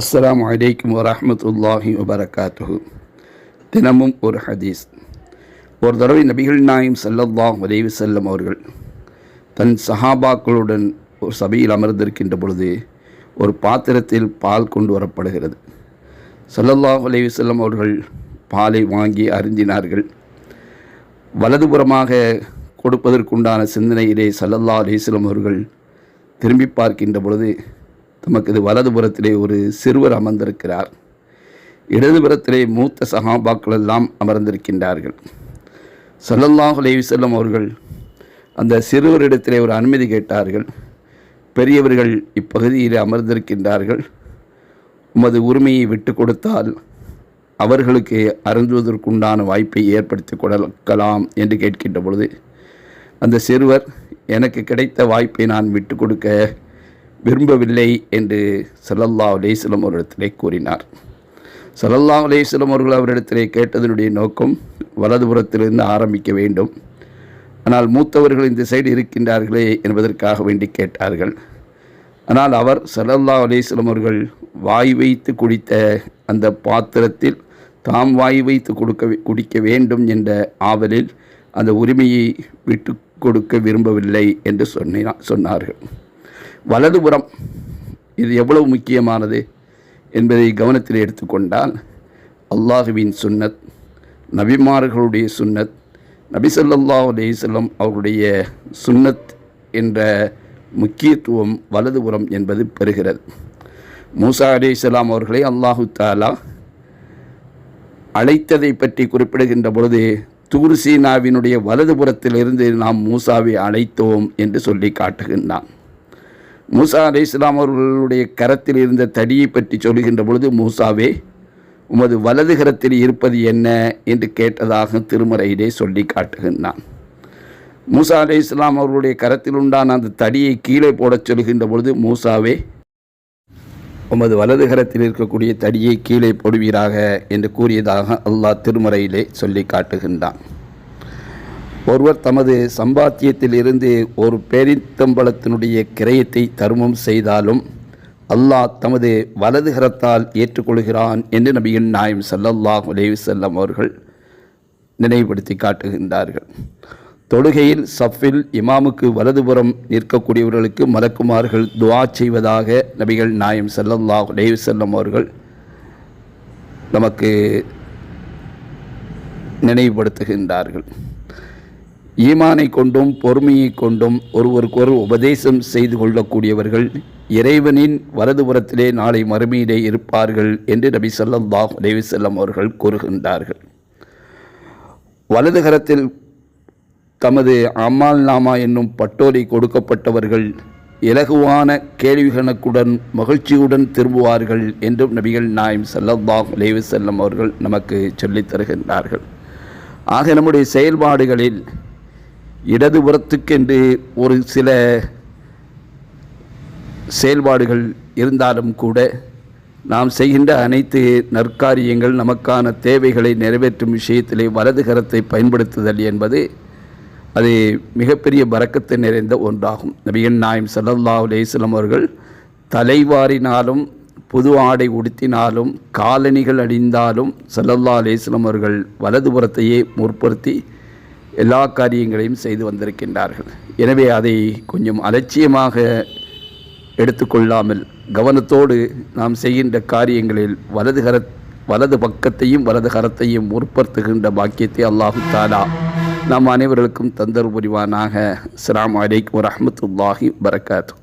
அஸ்ஸலாமு அலைக்கும் வரஹ்மத்துல்லாஹி வபரகாத்து தினமும் ஒரு ஹதீஸ். ஒரு தடவை நபிகள் நாயும் ஸல்லல்லாஹு உதவி செல்லும் அவர்கள் தன் சஹாபாக்களுடன் ஒரு சபையில் அமர்ந்திருக்கின்ற பொழுது ஒரு பாத்திரத்தில் பால் கொண்டு வரப்படுகிறது. ஸல்லல்லாஹு அலைஹி செல்லும் அவர்கள் பாலை வாங்கி அருந்தினார்கள். வலதுபுறமாக கொடுப்பதற்குண்டான சிந்தனையிலே சல்லல்லா அலைஹி அவர்கள் திரும்பி பார்க்கின்ற பொழுது தமக்கு வலது வலதுபுறத்திலே ஒரு சிறுவர் அமர்ந்திருக்கிறார். இடதுபுறத்திலே மூத்த சகாபாக்கள் எல்லாம் அமர்ந்திருக்கின்றார்கள். ஸல்லல்லாஹு அலைஹி அவர்கள் அந்த சிறுவரிடத்திலே ஒரு அனுமதி கேட்டார்கள். பெரியவர்கள் இப்பகுதியில் அமர்ந்திருக்கின்றார்கள். உமது உரிமையை விட்டு கொடுத்தால் அவர்களுக்கு அருந்துவதற்குண்டான வாய்ப்பை ஏற்படுத்தி கொடுக்கலாம் என்று கேட்கின்ற பொழுது அந்த சிறுவர் எனக்கு கிடைத்த வாய்ப்பை நான் விட்டு கொடுக்க விரும்பவில்லை என்று சல்லல்லா அலேஸ்லம் அவரிடத்திலே கூறினார். சல்லல்லா அலேஸ்லம் அவர்கள் அவரிடத்திலே கேட்டதனுடைய நோக்கம் வலதுபுறத்திலிருந்து ஆரம்பிக்க வேண்டும். ஆனால் மூத்தவர்கள் இந்த சைடு இருக்கின்றார்களே என்பதற்காக வேண்டி கேட்டார்கள். ஆனால் அவர் சல்லல்லா அலேஸ்லம் அவர்கள் வாய் வைத்து குடித்த அந்த பாத்திரத்தில் தாம் வாய் வைத்து கொடுக்க குடிக்க வேண்டும் என்ற ஆவலில் அந்த உரிமையை விட்டு கொடுக்க விரும்பவில்லை என்று சொன்னினா சொன்னார்கள். வலதுபுறம் இது எவ்வளவு முக்கியமானது என்பதை கவனத்தில் எடுத்துக்கொண்டால் அல்லாஹுவின் சுன்னத் நபிமார்களுடைய சுன்னத் நபிசல்லா அலேசல்லம் அவருடைய சுன்னத் என்ற முக்கியத்துவம் வலதுபுறம் என்பது பெறுகிறது. மூசா அலேசலாம் அவர்களை அல்லாஹு தாலா அழைத்ததை பற்றி குறிப்பிடுகின்ற பொழுது தூர்சீனாவினுடைய வலதுபுறத்திலிருந்து நாம் மூசாவை அழைத்தோம் என்று சொல்லி காட்டுகின்றான். மூசா அலை இஸ்லாம் அவர்களுடைய கரத்தில் இருந்த தடியை பற்றி சொல்கின்ற பொழுது மூசாவே உமது வலது கரத்தில் இருப்பது என்ன என்று கேட்டதாக திருமறையிலே சொல்லி காட்டுகின்றான். மூசா அலை இஸ்லாம் அவர்களுடைய கரத்தில் உண்டான அந்த தடியை கீழே போடச் சொல்கின்ற பொழுது மூசாவே உமது வலது கரத்தில் இருக்கக்கூடிய தடியை கீழே போடுவீராக என்று கூறியதாக அல்லாஹ் திருமறையிலே சொல்லி காட்டுகின்றான். ஒருவர் தமது சம்பாத்தியத்தில் இருந்து ஒரு பேரித்தம்பளத்தினுடைய கிரயத்தை தருமம் செய்தாலும் அல்லாஹ் தமது வலது கரத்தால் ஏற்றுக்கொள்கிறான் என்று நபியின் நாயம் சல்லல்லாஹ் உலேவி செல்லம் அவர்கள் நினைவுபடுத்தி காட்டுகின்றார்கள். தொழுகையில் சஃபில் இமாமுக்கு வலதுபுறம் நிற்கக்கூடியவர்களுக்கு மலக்குமார்கள் துவா செய்வதாக நபிகள் நாயம் சல்லல்லாஹ் உலேவி செல்லம் அவர்கள் நமக்கு நினைவுபடுத்துகின்றார்கள். ஈமானை கொண்டும் பொறுமையை கொண்டும் ஒருவருக்கொரு உபதேசம் செய்து கொள்ளக்கூடியவர்கள் இறைவனின் வலதுபுறத்திலே நாளை மறுமையிலே இருப்பார்கள் என்று நபி சொல்லாஹ் செல்லம் அவர்கள் கூறுகின்றார்கள். வலதுகரத்தில் தமது அம்மால் நாமா என்னும் பட்டோலை கொடுக்கப்பட்டவர்கள் இலகுவான கேள்விகணக்குடன் மகிழ்ச்சியுடன் திரும்புவார்கள் என்றும் நபிகள் நாயம் சல்லல்லாஹ் செல்லம் அவர்கள் நமக்கு சொல்லித் தருகின்றார்கள். ஆக நம்முடைய செயல்பாடுகளில் இடதுபுறத்துக்கென்று ஒரு சில செயல்பாடுகள் இருந்தாலும் கூட நாம் செய்கின்ற அனைத்து நற்காரியங்கள் நமக்கான தேவைகளை நிறைவேற்றும் விஷயத்திலே வலது கரத்தை பயன்படுத்துதல் என்பது அது மிகப்பெரிய பறக்கத்தை நிறைந்த ஒன்றாகும். நபிகள் நாயம் சல்லல்லா அலேஸ்லம் அவர்கள் தலைவாரினாலும் புது ஆடை உடுத்தினாலும் காலணிகள் அணிந்தாலும் சல்லல்லா அலேஸ்லம் அவர்கள் வலதுபுறத்தையே முற்படுத்தி எல்லா காரியங்களையும் செய்து வந்திருக்கின்றார்கள். எனவே அதை கொஞ்சம் அலட்சியமாக எடுத்துக்கொள்ளாமல் கவனத்தோடு நாம் செய்கின்ற காரியங்களில் வலது கர வலது பக்கத்தையும் வலது கரத்தையும் முற்படுத்துகின்ற பாக்கியத்தை அல்லாஹு தாலா நாம் அனைவர்களுக்கும் தந்தர் புரிவானாக அஸ்லாம் வலைக்கம் வரமத்துல்லாஹி வரகாத்து